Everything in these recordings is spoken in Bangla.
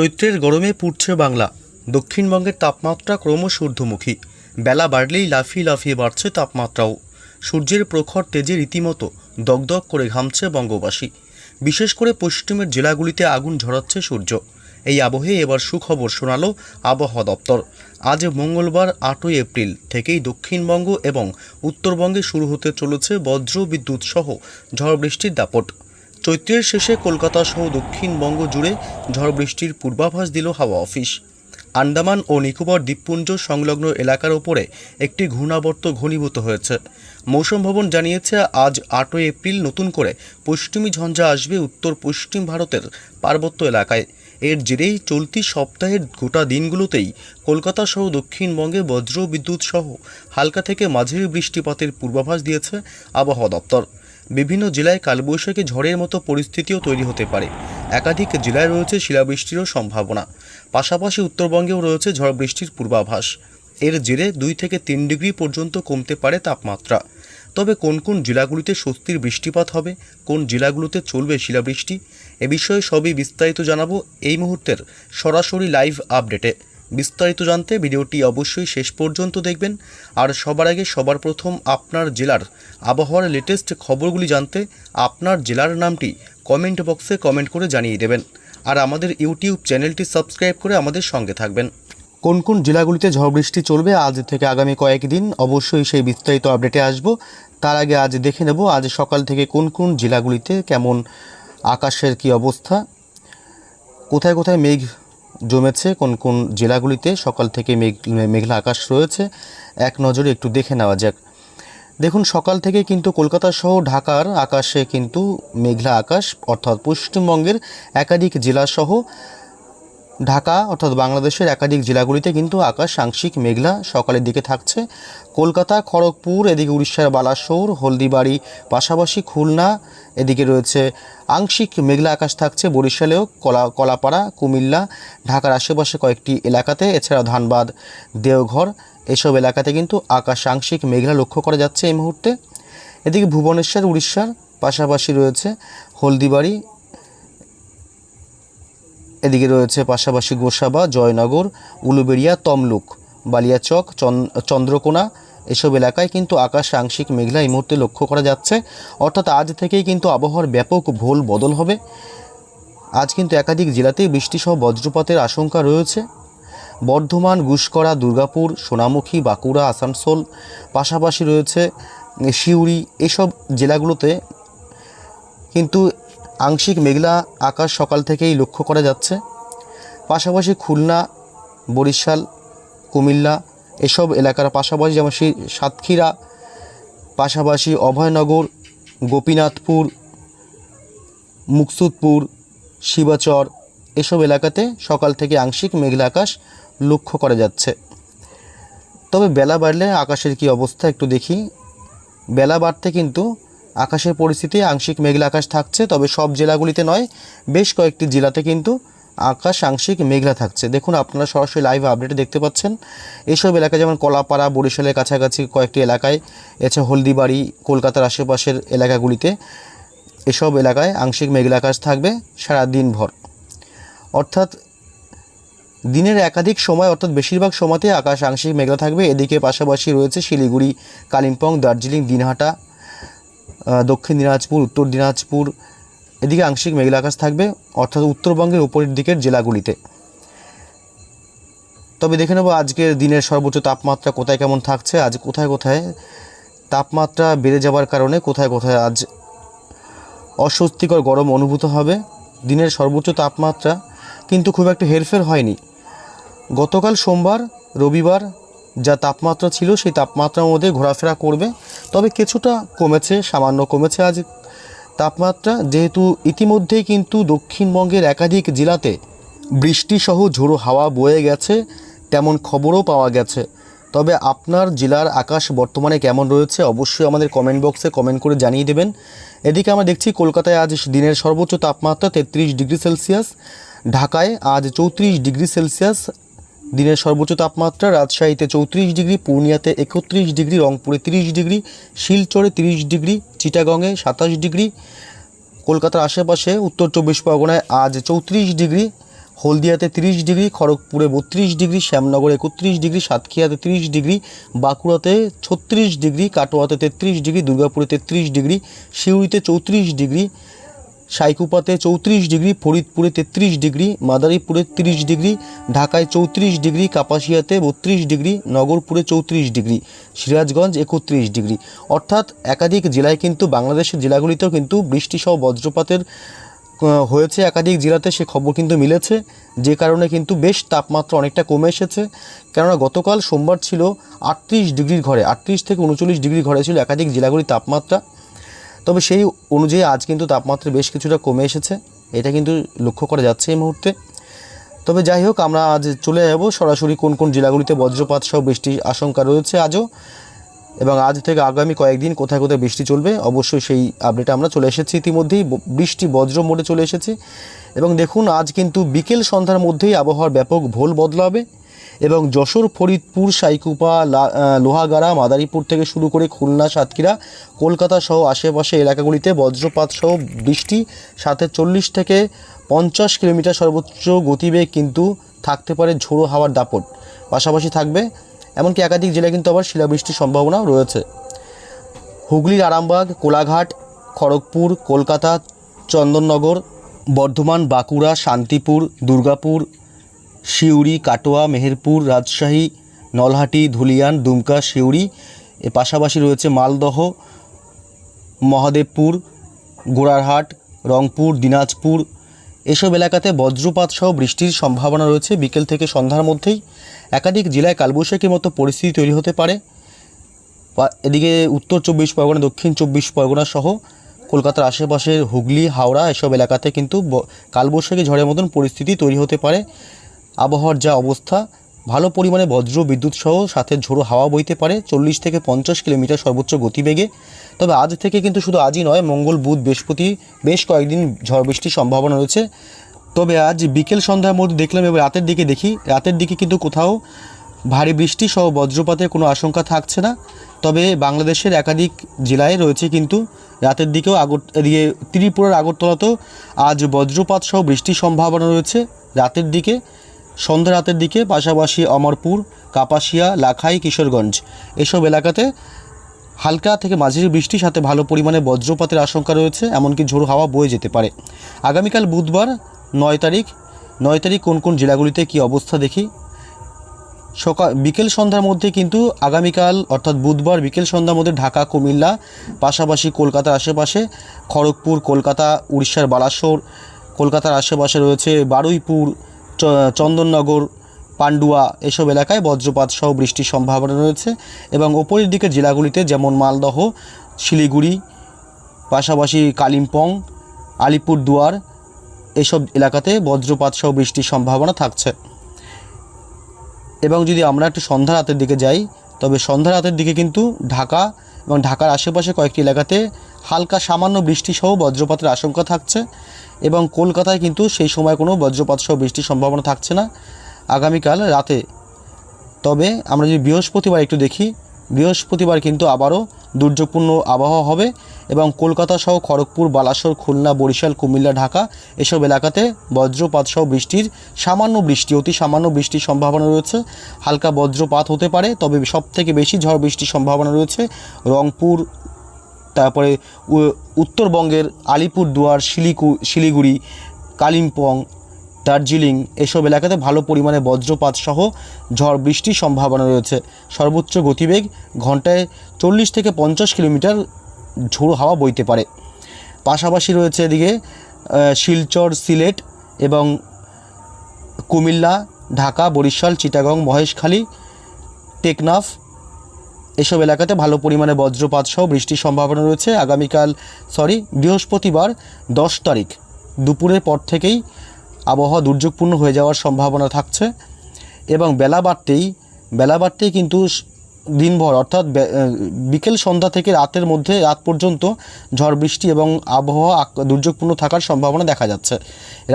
চৈত্রের গরমে পুড়ছে বাংলা। দক্ষিণবঙ্গের তাপমাত্রা ক্রমশ ঊর্ধ্বমুখী। বেলা বাড়লেই লাফিয়ে লাফিয়ে বাড়ছে তাপমাত্রাও। সূর্যের প্রখর তেজে রীতিমতো দগদগ করে ঘামছে বঙ্গবাসী। বিশেষ করে পশ্চিমের জেলাগুলিতে আগুন ঝরাচ্ছে সূর্য। এই আবহে এবার সুখবর শোনালো আবহাওয়া দপ্তর। আজ মঙ্গলবার আটই এপ্রিল থেকেই দক্ষিণবঙ্গ এবং উত্তরবঙ্গে শুরু হতে চলেছে বজ্র বিদ্যুৎ সহ ঝড় বৃষ্টির দাপট। চৈত্রের শেষে কলকাতা সহ দক্ষিণবঙ্গ জুড়ে ঝড় বৃষ্টির পূর্বাভাস দিল হাওয়া অফিস। আন্দামান ও নিকোবর দ্বীপপুঞ্জ সংলগ্ন এলাকার ওপরে একটি ঘূর্ণাবর্ত ঘনীভূত হয়েছে। মৌসুম ভবন জানিয়েছে, আজ আটই এপ্রিল নতুন করে পশ্চিমী ঝঞ্ঝা আসবে উত্তর পশ্চিম ভারতের পার্বত্য এলাকায়। এর জেরেই চলতি সপ্তাহের গোটা দিনগুলোতেই কলকাতা সহ দক্ষিণবঙ্গে বজ্র বিদ্যুৎ সহ হালকা থেকে মাঝারি বৃষ্টিপাতের পূর্বাভাস দিয়েছে আবহাওয়া দপ্তর। বিভিন্ন জেলায় কালবৈশাখী ঝড়ের মতো পরিস্থিতিও তৈরি হতে পারে। একাধিক জেলায় রয়েছে শিলাবৃষ্টিরও সম্ভাবনা। পাশাপাশি উত্তরবঙ্গেও রয়েছে ঝড় বৃষ্টির পূর্বাভাস। এর জেরে দুই থেকে তিন ডিগ্রি পর্যন্ত কমতে পারে তাপমাত্রা। তবে কোন কোন জেলাগুলিতে স্বস্তির বৃষ্টিপাত হবে, কোন জেলাগুলোতে চলবে শিলাবৃষ্টি, এ বিষয়ে সবই বিস্তারিত জানাব এই মুহূর্তের সরাসরি লাইভ আপডেটে। বিস্তারিত জানতে ভিডিওটি অবশ্যই শেষ পর্যন্ত দেখবেন। আর সবার আগে, সবার প্রথম আপনার জেলার আবহাওয়ার লেটেস্ট খবরগুলি জানতে আপনার জেলার নামটি কমেন্ট বক্সে কমেন্ট করে জানিয়ে দেবেন। আর আমাদের ইউটিউব চ্যানেলটি সাবস্ক্রাইব করে আমাদের সঙ্গে থাকবেন। কোন কোন জেলাগুলিতে ঝড় বৃষ্টি চলবে আজ থেকে আগামী কয়েকদিন অবশ্যই সেই বিস্তারিত আপডেটে আসব। তার আগে আজ দেখে নেব আজ সকাল থেকে কোন কোন জেলাগুলিতে কেমন আকাশের কি অবস্থা। কোথায় কোথায় মেঘ জমেছে, কোন কোন জেলাগুলিতে সকাল থেকে মেঘ, মেঘলা আকাশ রয়েছে, এক নজরে একটু দেখে নেওয়া যাক। দেখুন, সকাল থেকে কিন্তু কলকাতা সহ ঢাকার আকাশে কিন্তু মেঘলা আকাশ, অর্থাৎ পশ্চিমবঙ্গের একাধিক জেলাসহ ঢাকা অর্থাৎ বাংলাদেশের একাধিক জেলাগুলিতে কিন্তু আকাশ আংশিক মেঘলা সকালের দিকে থাকছে। কলকাতা, খড়গপুর, এদিকে উড়িষ্যার বালাসোর, হলদিবাড়ি, পাশাপাশি খুলনা, এদিকে রয়েছে আংশিক মেঘলা আকাশ থাকছে বরিশালেও, কলা, কলাপাড়া, কুমিল্লা, ঢাকার আশেপাশে কয়েকটি এলাকাতে এছাড়া ধানবাদ, দেওঘর, এসব এলাকাতে কিন্তু আকাশ আংশিক মেঘলা লক্ষ্য করা যাচ্ছে এই মুহূর্তে। এদিকে ভুবনেশ্বর, উড়িষ্যার পাশাপাশি রয়েছে হলদিবাড়ি এদিকে রয়েছে পাশাপাশি গোসাবা, জয়নগর, উলুবেড়িয়া, তমলুক, বালিয়াচক, চন- চন্দ্রকোনা। এসব এলাকায় কিন্তু আকাশ আংশিক মেঘলা এই মুহূর্তে লক্ষ্য করা যাচ্ছে। অর্থাৎ আজ থেকেই কিন্তু আবহাওয়ার ব্যাপক ভোল বদল হবে। আজ কিন্তু একাধিক জেলাতেই বৃষ্টিসহ বজ্রপাতের আশঙ্কা রয়েছে। বর্ধমান, গুসকরা, দুর্গাপুর, সোনামুখী, বাঁকুড়া, আসানসোল, পাশাপাশি রয়েছে সিউড়ি এসব জেলাগুলোতে কিন্তু আংশিক মেঘলা আকাশ সকাল থেকেই লক্ষ্য করা যাচ্ছে। পাশাপাশি খুলনা, বরিশাল, কুমিল্লা এসব এলাকার পাশাপাশি যেমন সেই সাতক্ষীরা, পাশাপাশি অভয়নগর, গোপীনাথপুর, মুকসুদপুর, শিবাচর এসব এলাকাতে সকাল থেকে আংশিক মেঘলা আকাশ লক্ষ্য করা যাচ্ছে। তবে বেলা বাড়লে আকাশের কি অবস্থা একটু দেখি। বেলা বাড়তে কিন্তু আকাশের পরিস্থিতি, আংশিক মেঘলা আকাশ থাকছে, তবে সব জেলাগুলিতে নয়, বেশ কয়েকটি জেলাতে কিন্তু আকাশ আংশিক মেঘলা থাকছে। দেখুন, আপনারা সরাসরি লাইভ আপডেটে দেখতে পাচ্ছেন। এসব এলাকায় যেমন কলাপাড়া, বরিশালের কাছাকাছি কয়েকটি এলাকায়, এছাড়া হলদিবাড়ি, কলকাতার আশেপাশের এলাকাগুলিতে এসব এলাকায় আংশিক মেঘলা আকাশ থাকবে সারা দিনভর অর্থাৎ দিনের একাধিক সময়, অর্থাৎ বেশিরভাগ সময়তে আকাশ আংশিক মেঘলা থাকবে। এদিকে পাশাপাশি রয়েছে শিলিগুড়ি, কালিম্পং, দার্জিলিং, দিনহাটা দক্ষিণ দিনাজপুর, উত্তর দিনাজপুর, এদিকে আংশিক মেঘলা আকাশ থাকবে, অর্থাৎ উত্তরবঙ্গের উপরের দিকের জেলাগুলিতে। তবে দেখে নেব আজকের দিনের সর্বোচ্চ তাপমাত্রা কোথায় কেমন থাকছে, আজ কোথায় কোথায় তাপমাত্রা বেড়ে যাওয়ার কারণে কোথায় কোথায় আজ অস্বস্তিকর গরম অনুভূত হবে। দিনের সর্বোচ্চ তাপমাত্রা কিন্তু খুব একটা হেরফের হয়নি। গতকাল সোমবার, রবিবার যা তাপমাত্রা ছিল সেই তাপমাত্রার মধ্যে ঘোরাফেরা করবে। তবে কিছুটা কমেছে, সামান্য কমেছে আজ। তাপমাত্রা যেহেতু ইতিমধ্যেই কিন্তু দক্ষিণবঙ্গের একাধিক জেলাতে বৃষ্টিসহ ঝোড়ো হাওয়া বয়ে গেছে, তেমন খবরও পাওয়া গেছে। তবে আপনার জেলার আকাশ বর্তমানে কেমন রয়েছে অবশ্যই আমাদের কমেন্ট বক্সে কমেন্ট করে জানিয়ে দেবেন। এদিকে আমরা দেখছি, কলকাতায় আজ দিনের সর্বোচ্চ তাপমাত্রা তেত্রিশ ডিগ্রি সেলসিয়াস, ঢাকায় আজ চৌত্রিশ ডিগ্রি সেলসিয়াস দিনের সর্বোচ্চ তাপমাত্রা রাজশাহীতে চৌত্রিশ ডিগ্রি, পূর্ণিয়াতে একত্রিশ ডিগ্রি, রংপুরে তিরিশ ডিগ্রি, শিলচরে তিরিশ ডিগ্রি, চিটাগংয়ে সাতাশ ডিগ্রি, কলকাতার আশেপাশে উত্তর চব্বিশ পরগনায় আজ চৌত্রিশ ডিগ্রি, হলদিয়াতে তিরিশ ডিগ্রি, খড়গপুরে বত্রিশ ডিগ্রি, শ্যামনগরে একত্রিশ ডিগ্রি সাতক্ষীয়াতে তিরিশ ডিগ্রি, বাঁকুড়াতে ছত্রিশ ডিগ্রি, কাটোয়াতে তেত্রিশ ডিগ্রি, দুর্গাপুরে তেত্রিশ ডিগ্রি, সিউড়িতে চৌত্রিশ ডিগ্রি সাইকুপাতে চৌত্রিশ ডিগ্রি, ফরিদপুরে তেত্রিশ ডিগ্রি, মাদারীপুরে তিরিশ ডিগ্রি, ঢাকায় চৌত্রিশ ডিগ্রি, কাপাসিয়াতে বত্রিশ ডিগ্রি, নগরপুরে চৌত্রিশ ডিগ্রি, সিরাজগঞ্জ একত্রিশ ডিগ্রি। অর্থাৎ একাধিক জেলায় কিন্তু বাংলাদেশের জেলাগুলিতেও কিন্তু বৃষ্টিসহ বজ্রপাতের হয়েছে। একাধিক জেলাতে সে খবর কিন্তু মিলেছে, যে কারণে কিন্তু বেশ তাপমাত্রা অনেকটা কমে এসেছে। কেননা গতকাল সোমবার ছিল আটত্রিশ ডিগ্রির ঘরে, আটত্রিশ থেকে উনচল্লিশ ডিগ্রি ঘরে ছিল একাধিক জেলাগুলির তাপমাত্রা। তবে সেই অনুযায়ী আজ কিন্তু তাপমাত্রা বেশ কিছুটা কমে এসেছে। এটা কিন্তু লক্ষ্য করা যাচ্ছে এই মুহূর্তে। তবে যাই হোক, আমরা আজ চলে যাব সরাসরি কোন কোন জেলাগুলিতে বজ্রপাত সহ বৃষ্টির আশঙ্কা রয়েছে আজও। এবং আজ থেকে আগামী কয়েকদিন কোথায় কোথায় বৃষ্টি চলবে, অবশ্যই সেই আপডেটে আমরা চলে এসেছি। ইতিমধ্যেই বৃষ্টি বজ্র মোড়ে চলে এসেছে। এবং দেখুন, আজ কিন্তু বিকেল সন্ধ্যার মধ্যেই আবহাওয়ার ব্যাপক ভোল বদলাবে। এবং যশোর ফরিদপুর সাইকুপা লোহাগাড়া, মাদারীপুর থেকে শুরু করে খুলনা, সাতক্ষীরা, কলকাতা সহ আশেপাশে এলাকাগুলিতে বজ্রপাত সহ বৃষ্টি, সাথে চল্লিশ থেকে পঞ্চাশ কিলোমিটার সর্বোচ্চ গতিবেগ কিন্তু থাকতে পারে ঝোড়ো হাওয়ার দাপট। পাশাপাশি থাকবে, এমনকি একাধিক জেলায় কিন্তু আবার শিলাবৃষ্টির সম্ভাবনাও রয়েছে। হুগলির আরামবাগ, কোলাঘাট, খড়গপুর, কলকাতা, চন্দননগর, বর্ধমান, বাঁকুড়া, শান্তিপুর, দুর্গাপুর সিউড়ি কাটোয়া, মেহেরপুর, রাজশাহী, নলহাটি, ধুলিয়ান, দুমকা সিউড়ি এর পাশাপাশি রয়েছে মালদহ, মহাদেবপুর, গোড়ারহাট, রংপুর, দিনাজপুর। এসব এলাকাতে বজ্রপাত সহ বৃষ্টির সম্ভাবনা রয়েছে। বিকেল থেকে সন্ধ্যার মধ্যেই একাধিক জেলায় কালবৈশাখীর মতো পরিস্থিতি তৈরি হতে পারে। এদিকে উত্তর চব্বিশ পরগনা, দক্ষিণ চব্বিশ পরগনা সহ কলকাতার আশেপাশের হুগলি, হাওড়া এসব এলাকাতে কিন্তু কালবৈশাখী ঝড়ের মতন পরিস্থিতি তৈরি হতে পারে। আবহাওয়ার যা অবস্থা, ভালো পরিমাণে বজ্র বিদ্যুৎ সহ সাথে ঝোড়ো হাওয়া বইতে পারে চল্লিশ থেকে পঞ্চাশ কিলোমিটার সর্বোচ্চ গতিবেগে। তবে আজ থেকে কিন্তু শুধু আজই নয়, মঙ্গল, বুধ, বৃহস্পতি বেশ কয়েকদিন ঝড় বৃষ্টির সম্ভাবনা রয়েছে। তবে আজ বিকেল সন্ধ্যার মধ্যে দেখলাম এবার রাতের দিকে দেখি, রাতের দিকে কিন্তু কোথাও ভারী বৃষ্টি সহ বজ্রপাতের কোনো আশঙ্কা থাকছে না। তবে বাংলাদেশের একাধিক জেলায় রয়েছে কিন্তু রাতের দিকেও আগর এদিকে ত্রিপুরার আগরতলাতেও আজ বজ্রপাত সহ বৃষ্টির সম্ভাবনা রয়েছে। রাতের দিকে সন্ধ্যা রাতের দিকে পাশাপাশি অমরপুর, কাপাসিয়া, লাখাই, কিশোরগঞ্জ এসব এলাকাতে হালকা থেকে মাঝারি বৃষ্টির সাথে ভালো পরিমাণে বজ্রপাতের আশঙ্কা রয়েছে, এমনকি ঝোড়ো হাওয়া বয়ে যেতে পারে। আগামীকাল বুধবার নয় তারিখ নয় তারিখ কোন কোন জেলাগুলিতে কী অবস্থা দেখি? সকাল, বিকেল সন্ধ্যার মধ্যে কিন্তু আগামীকাল, অর্থাৎ বুধবার বিকেল সন্ধ্যার মধ্যে ঢাকা, কুমিল্লা, পাশাপাশি কলকাতার আশেপাশে খড়গপুর, কলকাতা, উড়িষ্যার বালাসোর, কলকাতার আশেপাশে রয়েছে বারুইপুর চন্দননগর, পান্ডুয়া এসব এলাকায় বজ্রপাত সহ বৃষ্টির সম্ভাবনা রয়েছে এবং ওপরের দিকে জেলাগুলিতে যেমন মালদহ, শিলিগুড়ি, পাশাপাশি কালিম্পং, আলিপুরদুয়ার এসব এলাকাতে বজ্রপাত সহ বৃষ্টির সম্ভাবনা থাকছে। এবং যদি আমরা একটু সন্ধ্যা রাতের দিকে যাই, তবে সন্ধ্যা রাতের দিকে কিন্তু ঢাকা এবং ঢাকার আশেপাশে কয়েকটি এলাকাতে হালকা সামান্য বৃষ্টি সহ বজ্রপাতের আশঙ্কা থাকছে। এবং কলকাতায় কিন্তু সেই সময় কোনো বজ্রপাত সহ বৃষ্টির সম্ভাবনা থাকছে না। আগামীকাল রাতে। তবে আমরা যদি বৃহস্পতিবার একটু দেখি, বৃহস্পতিবার কিন্তু আবারও দুর্যোগপূর্ণ আবহাওয়া হবে এবং কলকাতা সহ খড়গপুর, বালাসোর, খুলনা, বরিশাল, কুমিল্লা, ঢাকা এসব এলাকাতে বজ্রপাত সহ বৃষ্টির সামান্য বৃষ্টি, অতি সামান্য বৃষ্টির সম্ভাবনা রয়েছে। হালকা বজ্রপাত হতে পারে, তবে সব থেকে বেশি ঝড় বৃষ্টির সম্ভাবনা রয়েছে রংপুর তারপরে উত্তরবঙ্গের আলিপুরদুয়ার, শিলিকু, শিলিগুড়ি, কালিম্পং, দার্জিলিং এসব এলাকাতে ভালো পরিমাণে বজ্রপাত সহ ঝড় বৃষ্টির সম্ভাবনা রয়েছে। সর্বোচ্চ গতিবেগ ঘন্টায় চল্লিশ থেকে পঞ্চাশ কিলোমিটার ঝোড়ো হাওয়া বইতে পারে। পাশাপাশি রয়েছে এদিকে শিলচর, সিলেট এবং কুমিল্লা, ঢাকা, বরিশাল, চিটাগং, মহেশখালী, টেকনাফ এসব এলাকাতে ভালো পরিমাণে বজ্রপাত সহ বৃষ্টির সম্ভাবনা রয়েছে। আগামীকাল সরি বৃহস্পতিবার দশ তারিখ দুপুরের পর থেকেই আবহাওয়া দুর্যোগপূর্ণ হয়ে যাওয়ার সম্ভাবনা থাকছে এবং বেলা বাড়তেই বেলা বাড়তেই কিন্তু দিনভর অর্থাৎ বিকেল সন্ধ্যা থেকে রাতের মধ্যে, রাত পর্যন্ত ঝড় বৃষ্টি এবং আবহাওয়া দুর্যোগপূর্ণ থাকার সম্ভাবনা দেখা যাচ্ছে।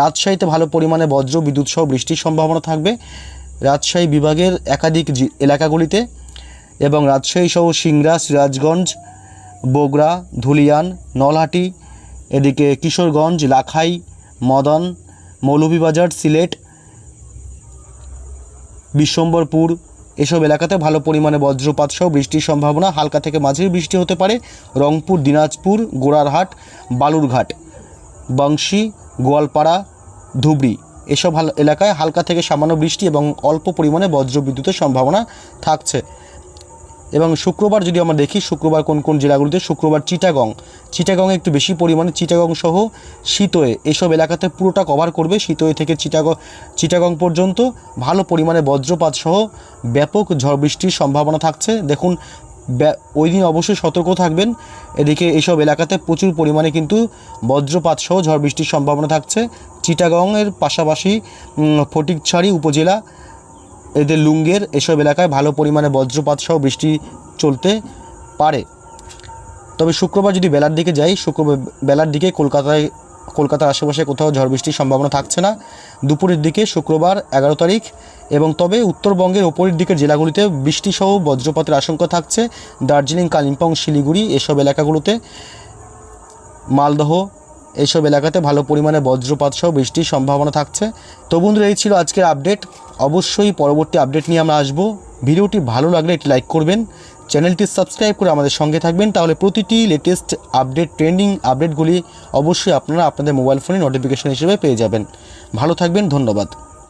রাজশাহীতে ভালো পরিমাণে বজ্র, বিদ্যুৎ সহ বৃষ্টির সম্ভাবনা থাকবে। রাজশাহী বিভাগের একাধিক এলাকাগুলিতে এবং রাজশাহী সহ সিংড়া, সিরাজগঞ্জ, বগুড়া, ধুলিয়ান, নলহাটি, এদিকে কিশোরগঞ্জ, লাখাই, মদন, মৌলভীবাজার, সিলেট, বিশ্বম্বরপুর, এসব এলাকাতে ভালো পরিমাণে বজ্রপাত সহ বৃষ্টির সম্ভাবনা। হালকা থেকে মাঝারি বৃষ্টি হতে পারে। রংপুর, দিনাজপুর, গোড়ারহাট, বালুরঘাট, বংশী, গোয়ালপাড়া, ধুবড়ি এসব এলাকায় হালকা থেকে সামান্য বৃষ্টি এবং অল্প পরিমাণে বজ্রবিদ্যুতের সম্ভাবনা থাকছে। এবং শুক্রবার যদি আমরা দেখি, শুক্রবার কোন কোন জেলাগুলিতে? শুক্রবার চিটাগং। চিটাগংয়ে একটু বেশি পরিমাণে চিটাগং সহ শীতয়ে। এসব এলাকাতে পুরোটা কভার করবে শীতয়ে থেকে চিটাগং চিটাগং পর্যন্ত। ভালো পরিমাণে বজ্রপাত সহ ব্যাপক ঝড় বৃষ্টির সম্ভাবনা থাকছে। দেখুন ওই দিন অবশ্যই সতর্ক থাকবেন। এদিকে এইসব এলাকাতে প্রচুর পরিমাণে কিন্তু বজ্রপাত সহ ঝড় বৃষ্টির সম্ভাবনা থাকছে। চিটাগংয়ের পাশাপাশি ফটিকছড়ি উপজেলা এদের লুঙ্গের এসব এলাকায় ভালো পরিমাণে বজ্রপাত সহ বৃষ্টি চলতে পারে। তবে শুক্রবার যদি বেলার দিকে যাই, শুক্রবার বেলার দিকে কলকাতায়, কলকাতার আশেপাশে কোথাও ঝড় বৃষ্টির সম্ভাবনা থাকছে না। দুপুরের দিকে শুক্রবার এগারো তারিখ এবং তবে উত্তরবঙ্গের ওপরের দিকের জেলাগুলিতে বৃষ্টিসহ বজ্রপাতের আশঙ্কা থাকছে। দার্জিলিং, কালিম্পং, শিলিগুড়ি এসব এলাকাগুলোতে মালদহ এইসব এলাকাতে ভালো পরিমাণে বজ্রপাত সহ বৃষ্টির সম্ভাবনা থাকছে। তো বন্ধুরা, এই ছিল আজকের আপডেট। অবশ্যই পরবর্তী আপডেট নিয়ে আমরা আসব। ভিডিওটি ভালো লাগলে একটি লাইক করবেন। চ্যানেলটি সাবস্ক্রাইব করে আমাদের সঙ্গে থাকবেন। তাহলে প্রতিটি লেটেস্ট আপডেট ট্রেন্ডিং আপডেটগুলি অবশ্যই আপনারা আপনাদের মোবাইল ফোনে নোটিফিকেশন হিসেবে পেয়ে যাবেন। ভালো থাকবেন, ধন্যবাদ।